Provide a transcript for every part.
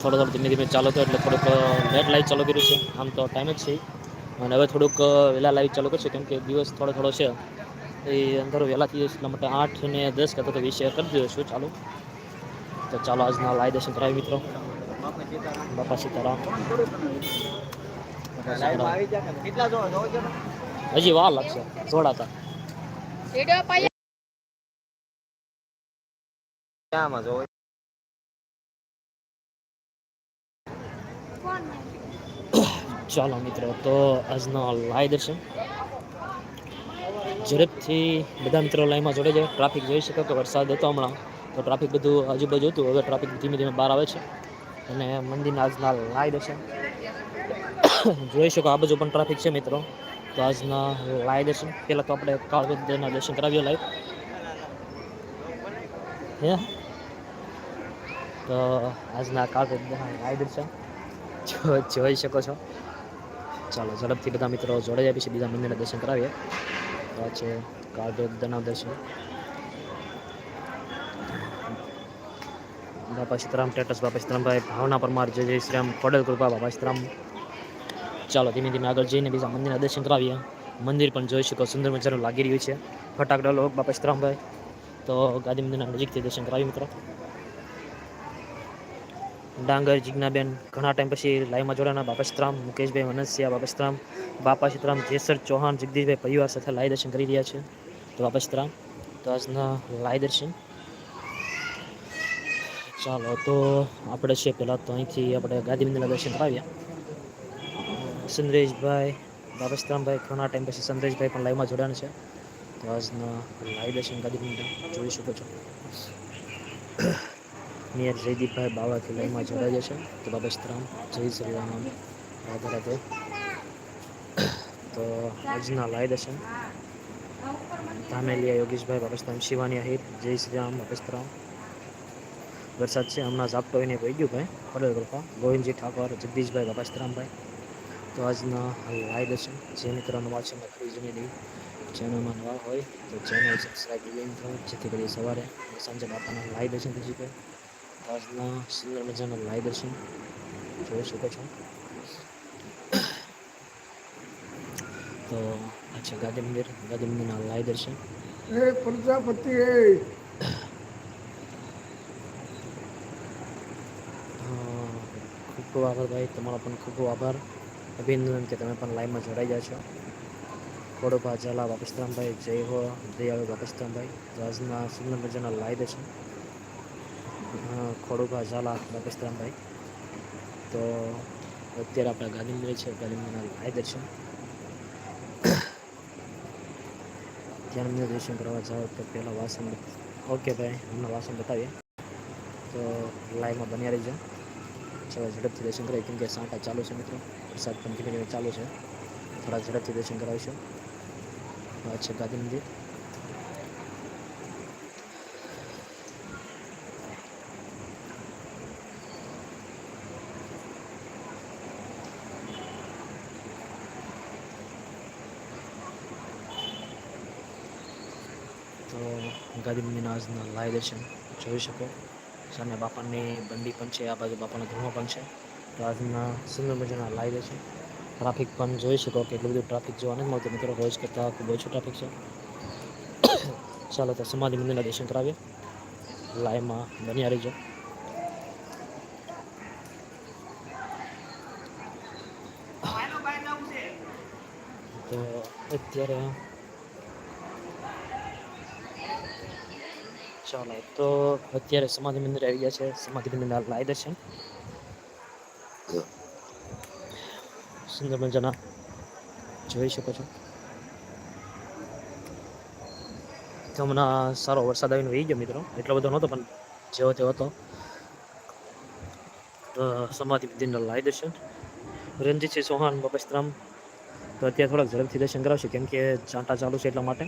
થોડો થોડો ધીમે ધીમે ચાલો તો એટલે થોડુંક લેટ લાઈટ ચાલુ કર્યું છે. આમ તો ટાઈમ જ છે. અને હવે થોડુંક વહેલા લાઈટ ચાલુ કરશે કેમ કે દિવસ થોડો થોડો છે. એ અંદર વહેલા થઈ જશે એટલા માટે આઠ ને દસ કરતા તો વિષય કરી દીધો શું ચાલુ. તો ચાલો આજના લાઈ દર્શન કરાવી મિત્રો. બાપા સીતારામ. હજી વાર લાગશે. જોડાતા. ચાલો મિત્રો, તો આજનો લાઈ દર્શન ઝડપથી બધા મિત્રો લાઈનમાં જોડે જાય. ટ્રાફિક જોઈ શકો તો વરસાદ હતો હમણાં. તો ટ્રાફિક બધું આજુબાજુ હતું. હવે ટ્રાફિક ધીમે ધીમે બહાર આવે છે. અને મંદિરના આજના લાઈ દર્શન જોઈ શકો આ બાજુ પણ ટ્રાફિક છે મિત્રો. તો આજના લાઈ દર્શન પહેલાં તો આપણે કાળભદ્રના દર્શન કરાવીએ લાઈવ હે? તો આજના કાળભદ્રના લાઈ દર્શન જોઈ શકો છો. ચાલો, ઝડપથી બધા મિત્રો જોડે જાય, પછી બીજા મંદિરના દર્શન કરાવીએ. આ છે કાળભદ્રના દર્શન. બાપા સીતરામ ટેટસ બાપા સીતરામભાઈ ભાવના પરમાર, જય જય શ્રીરામ પડેલ કૃપા, બાપા સીતરામ. ચાલો, ધીમે ધીમે આગળ જઈને બીજા મંદિરના દર્શન કરાવીએ. મંદિર પણ જોઈ શકો, સુંદર મજાનું લાગી રહ્યું છે. ફટાકડા લો બાપા સીતરામભાઈ. તો ગાંધી મંદિરના નજીકથી દર્શન કરાવી મિત્રો. ડાંગર, જિજ્ઞાબેન, ઘણા ટાઈમ પછી લાઈવમાં જોડાના બાપસ્તરામ મુકેશભાઈ વનસ્યા બાપસ્તરામ બાપા જેસર ચૌહાણ, જગદીશભાઈ પરિવાર સાથે લાઈ દર્શન કરી રહ્યા છે. તો બાપસ્તરામ તો આજના લાઈ દર્શન. ચાલો, તો આપણે છે પહેલાં તો અહીંથી આપણે ગાંધી મંદિરના દર્શન કરાવ્યા સંદ્રેશભાઈ, બાપા સીતરામભાઈ ઘણા ટાઈમ પછી સંદ્રેશભાઈ પણ લાઈવમાં જોડાણ છે. તો આજના લાઈ દર્શન ગાંધી જોઈ શકો છો. નિયર જયદીપભાઈ બાવાથી લાઈનમાં જોડાયા છે. તો બાબા જય શ્રી રામ રાધે રાધે. તો આજના લાઈ દર્શન. ધામેલિયા યોગેશભાઈ, બાબા શિવાની આહિર જય શ્રી રામ બાબા વરસાદ છે, હમણાં ઝાપટો એને પડી ગયું ભાઈ. પડેલ કૃપા ગોવિંદજી ઠાકોર, જગદીશભાઈ, બાબા તો આજના લાઈ દર્શન. જે મિત્રોનો વાંચો મેં ફ્રી દઈ ચેનલમાં નવા હોય, તો ચેનલ સબસ્ક્રાઈબ કરો જેથી કરી સવારે સાંજે બાપાના લાઈવ દર્શન થઈ શકે. આજના સુંદર મજાના લાઈ દર્શન જોઈ શકો છો. તો આ છે ગાંધી મંદિર. ગાંધી મંદિરના લાઈ દર્શન. એ પ્રજાપતિ એ. ખૂબ ખૂબ આભાર ભાઈ. તમારો પણ ખૂબ ખૂબ આભાર. અભિનંદન કે તમે પણ લાઈવમાં જોડાઈ ગયા છો. ખોડોભા ઝાલા બાપસ્તરામભાઈ જય હો દયાળુ બાપસ્તરામભાઈ તો આજના સુંદર મજાના લાઈ દર્શન. ખોડોભા ઝાલા બાપસ્તરામભાઈ તો અત્યારે આપણા ગાંધી મંદિર છે ગાંધી મંદિરના લાઈ દર્શન. ધ્યાન મંદિર દર્શન કરવા જાઓ તો પહેલાં વાસણ ઓકે ભાઈ હમણાં વાસણ બતાવીએ. તો લાઈવમાં બન્યા રહીજો. ચાલો ઝડપથી દર્શન કરાવીએ કેમ કે સાંટા ચાલુ છે મિત્રો. વરસાદ પણ ધીમે ધીમે ચાલુ છે. થોડા ઝડપથી દર્શન કરાવીશું. છે ગાંધી મંદિર. તો ગાદી મંદિરના આજના લાઈ દર્શન જોઈ શકો. સામે બાપાની બંડી પણ છે, આ બાજુ બાપાનો ધુમો પણ છે. તો આજના સુંદર મજાના લાઈ દર્શન. ટ્રાફિક પણ જોઈ શકો કે એટલું બધું ટ્રાફિક જોવા નથી મળતું. મિત્રો, રોજ કરતાં ખૂબ ઓછું ટ્રાફિક છે. ચાલો તો સમાધિ મંદિરના દર્શન કરાવીએ. લાઈવમાં બન્યા રહીજો. તો અત્યારે ચાલો. તો અત્યારે સમાધિ મંદિર આવી ગયા છે. સમાધિ મંદિરના લાઈ દર્શન સુંદર મજાના જોઈ શકો છો. હમણાં સારો વરસાદ આવીને વહી ગયો મિત્રો. એટલો બધો નહોતો, પણ જેવો તેવો હતો. સમાધિ મંદિરના લાઈ દર્શન રણજીતસિંહ ચૌહાણ બાપસ્તરામ તો અત્યારે થોડાક ઝડપથી દર્શન કરાવશે, કેમ કે ચાંટા ચાલુ છે એટલા માટે.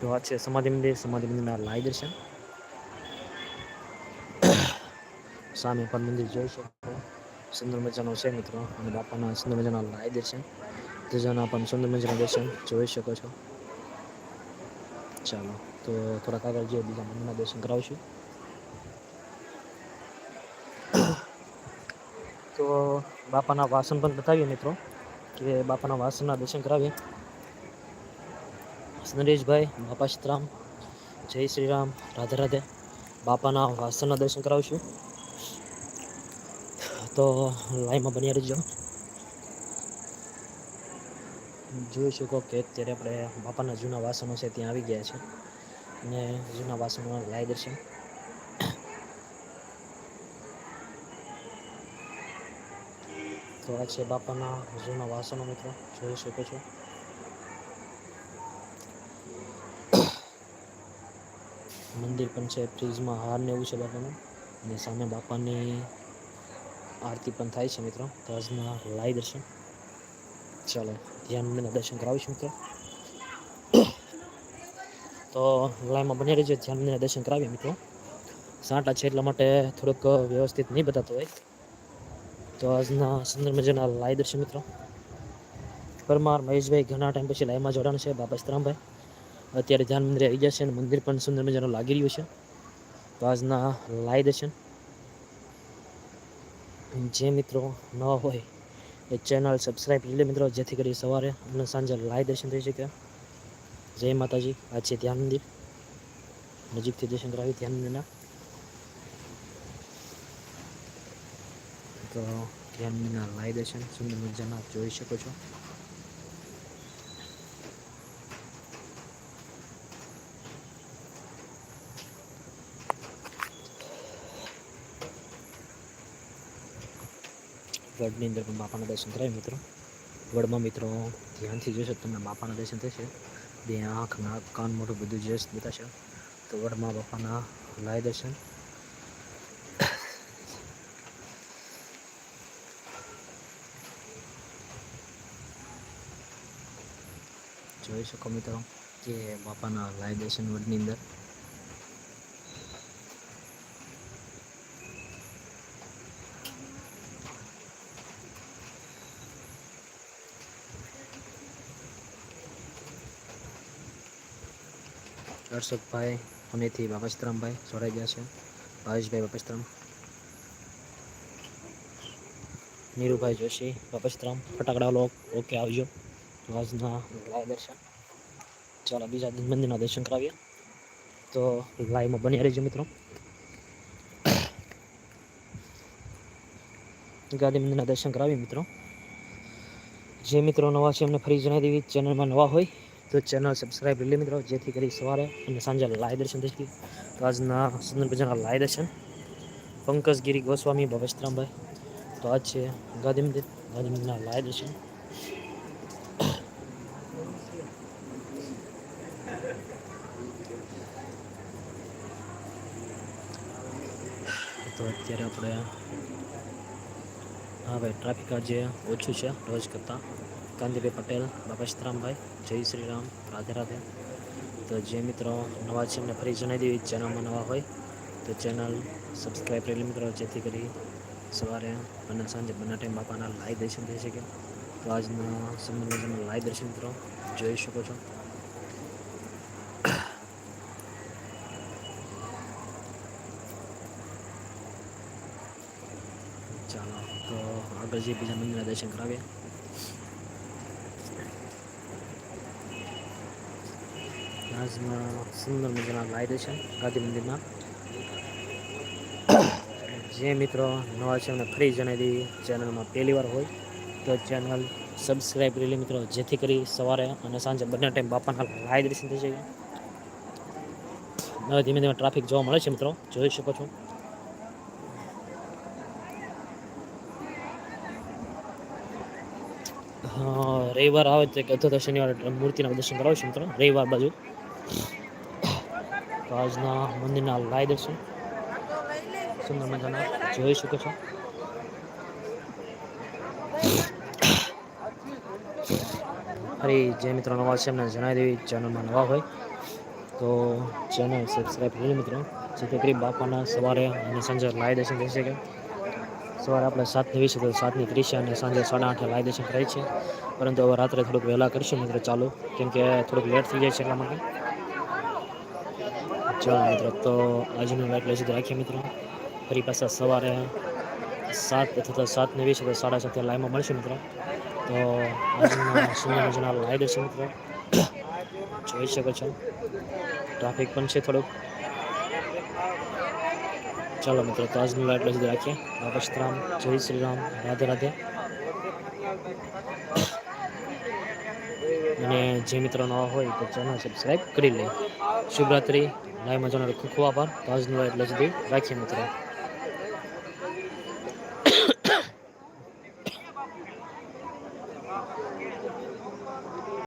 તો આ છે સમાધિ મંદિર. સમાધિ મંદિરના લાઈ દર્શન સામે પણ મંદિર જોઈ શકો સુંદર મજાનું છે મિત્રો અને બાપાના સુંદર મજાના લાઈ દર્શન ધજાના પણ સુંદર મજાના દર્શન જોઈ શકો છો ચાલો તો થોડાક આગળ જઈએ બીજા મંદિરના દર્શન કરાવશું તો બાપાના વાસણ પણ બતાવીએ મિત્રો કે બાપાના વાસણના દર્શન કરાવીએ નરેશભાઈ બાપા સીતરામ જય શ્રી રામ રાધે રાધે બાપાના વાસણના દર્શન કરાવશું તો લાઈમાં બની રહીજો. જોઈ શકો કે અત્યારે આપણે બાપાના જૂના વાસણો છે ત્યાં આવી ગયા છે. અને જૂના વાસણો લાઈ દર્શન. તો આ છે બાપાના જૂના વાસણો મિત્રો, જોઈ શકો છો. મંદિર પણ છે ફ્રીજમાં હાર ને એવું છે બાપાનું. અને સામે બાપાની આરતી પણ થાય છે મિત્રો. તો આજના લાઈ દર્શન. ચાલો, ધ્યાન દર્શન કરાવીશું મિત્રો. તો લાઈમાં બની રહેજો, ધ્યાન દર્શન કરાવીએ મિત્રો. સાંટા છે એટલા માટે થોડુંક વ્યવસ્થિત નહીં બતાતો હોય. તો આજના સુંદર મજાના લાઈ દર્શન મિત્રો. પરમાર, મહેશભાઈ ઘણા ટાઈમ પછી લાઈમાં જોડાણ છે, બાપા સ્તરામભાઈ. અત્યારે ધ્યાન મંદિરે આવી જશે અને મંદિર પણ સુંદર મજાનું લાગી રહ્યું છે. તો આજના લાઈ દર્શન. જે મિત્રો ન હોય એ ચેનલ સબસ્ક્રાઈબ કરી લે મિત્રો, જેથી કરી સવારે અને સાંજે લાઈ દર્શન થઈ શકે. જય માતાજી, આ છે ધ્યાન મંદિર નજીકથી દર્શન કરાવી ધ્યાન મંદિરના તો ધ્યાન મંદિરના લાઈ દર્શન, સુંદર મજાના જોઈ શકો છો. વડની અંદર પણ બાપાના દર્શન કરાય મિત્રો. વડમાં મિત્રો ધ્યાનથી જોશો તમને બાપાના દર્શન થશે. બે આંખ, નાક, કાન, મોઢું બધું જ બતાશે. તો વડમાં બાપાના લાય દર્શન. જોઈ શકો મિત્રો કે બાપાના લાય દર્શન વડની અંદર. હર્ષદભાઈ અમેથી બાપસ્તરામભાઈ જોડાઈ ગયા છે. ભાવેશભાઈ બાપસ્તરામ નીરુભાઈ જોશી બાપસ્તરામ ફટાકડા લોક, ઓકે, આવજો. આજના લાઈવ દર્શન. ચાલો, બીજા મંદિરના દર્શન કરાવીએ. તો લાઈવમાં બની રહેજો મિત્રો. ગાંધી મંદિરના દર્શન કરાવીએ મિત્રો. જે મિત્રો નવા છે એમને ફરી જણાવી દેવી. ચેનલમાં નવા હોય તો ચેનલ સબસ્ક્રાઈબ કરી મિત્રો, જેથી કરી સવારે અને સાંજે લાઈ દર્શન થઈ શકે તો આજના સુંદર મજાના લાય દર્શન. પંકજગીરી ગોસ્વામી, ભવેશરામભાઈ. તો આજ છે ગાંધી મંદિર, ગાંધી મંદિરના લાય દર્શન. તો અત્યારે આપણે, હા ભાઈ ટ્રાફિક આજે ઓછું છે રોજ કરતાં. કાંતિભાઈ પટેલ બાપા સીતરામભાઈ જય શ્રી રામ રાધે રાધે. તો જે મિત્રો નવા છે એમને ફરી જણાવી દેવી, ચેનલમાં નવા હોય તો ચેનલ સબસ્ક્રાઈબ કરી મિત્રો, જેથી કરી સવારે અને સાંજે બંને ટાઈમ બાપાના લાઈવ દર્શન થઈ શકે. તો આજના સમયમાં લાઈવ દર્શન મિત્રો જોઈ શકો છો. ચાલો, તો આગળ જે બીજા મંદિરના દર્શન કરાવીએ. આજના સુંદર મજાના લાઈ દર્શન ગાંધી મંદિરમાં. જે મિત્રો નવા છે એમને ફરી જણાવી દઈએ, ચેનલમાં પહેલી વાર હોય તો ચેનલ સબસ્ક્રાઈબ કરી લે મિત્રો, જેથી કરી સવારે અને સાંજે બંને ટાઈમ બાપાના લાઈ દર્શન થઈ જાય. હવે ધીમે ધીમે ટ્રાફિક જોવા મળે છે મિત્રો, જોઈ શકો છો. રવિવાર આવે તો કે અથવા તો શનિવારે મૂર્તિના દર્શન કરાવશું મિત્રો, રવિવાર બાજુ. તો આજના મંદિરના લાઈ દર્શન. સુંદર મજાના. જોઈ શકો છો. ફરી જે મિત્રો, નવા છે એમને જણાવી દેવી ચેનલમાં નવા હોય તો ચેનલ સબસ્ક્રાઈબ કરી મિત્રો. જેથી કરી બાપાના સવારે અને સાંજે લાઈ દર્શન થઈ શકે. સવારે આપણે સાતની વીસ તો સાતની ત્રીસે અને સાંજે સાડા આઠે લાઈ દર્શન કરાય છે. પરંતુ હવે રાત્રે થોડુંક વહેલા કરીશું મિત્રો, ચાલુ. કેમ કે થોડુંક લેટ થઈ જાય છે એટલા માટે. ચાલો મિત્રો, તો આજનું લાઈટ લઈ સુધી રાખીએ મિત્રો. ફરી પાછા સવારે સાત અથવા સાત ને વીસ અથવા સાડા સાત લાઈવમાં મળશે મિત્રો. તો આજના સુંદર મજાના લાઈવ દર્શન મિત્રો. જોઈ શકો છો. ટ્રાફિક પણ છે થોડુંક. ચાલો મિત્રો, તો આજનું લાઈવ એટલે સુધી રાખીએ. બાપા સીતારામ જય શ્રી રામ, રાધે રાધે. અને જે મિત્રો નવા હોય તો ચેનલ સબસ્ક્રાઈબ કરી લે. શુભરાત્રી. લાઈવમાં મજાનો ખૂબ ખૂબ આભાર. તો આજનો લાઈવ એટલે સુધી રાખીએ મિત્રો.